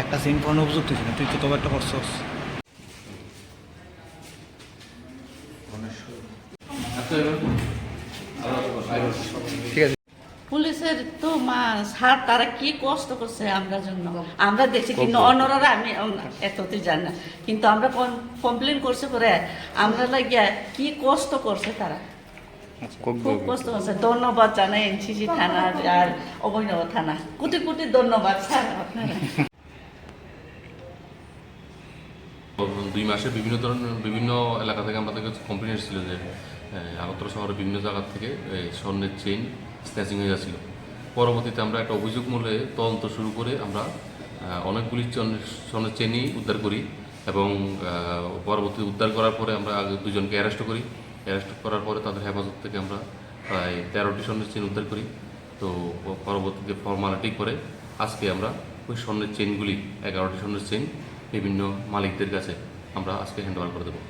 একটা scene phone উপযুক্ত ছিল তুই তো তবে একটা করছস। ঠিক আছে। পুলিশের তো মা স্যার তারা কি কষ্ট করছে আমরা জন্য? আমরা দেখছি কিন্তু অন্যরা আমি এততে জানি না। কিন্তু আমরা কমপ্লেন করছে পরে আমরা লাগিয়া কি কষ্ট করছে তারা? খুব কষ্ট করছে। ধন্যবাদ জানাই এনসিসি থানা আর অভয়নগর থানা। কোটি কোটি ধন্যবাদ স্যার আপনারা। দুই মাসে বিভিন্ন ধরনের বিভিন্ন এলাকা থেকে আমাদের কাছে কমপ্লেন এসেছিল যে এ, আগরতলা শহরের বিভিন্ন জায়গা থেকে স্বর্ণের চেইন স্ন্যাচিং হয়ে যাচ্ছিল। পরবর্তীতে আমরা একটা অভিযোগ মূলে তদন্ত শুরু করে আমরা অনেকগুলি স্বর্ণের চেনই উদ্ধার করি এবং পরবর্তী উদ্ধার করার পরে আমরা দুজনকে অ্যারেস্ট করি। অ্যারেস্ট করার পরে তাদের হেফাজত থেকে আমরা প্রায় তেরোটি স্বর্ণের চেন উদ্ধার করি। তো পরবর্তীতে ফর্মালিটি করে আজকে আমরা ওই স্বর্ণের চেনগুলি এগারোটি স্বর্ণের চেন বিভিন্ন মালিকদের কাছে আমরা আজকে হ্যান্ডওভার করে দেবো।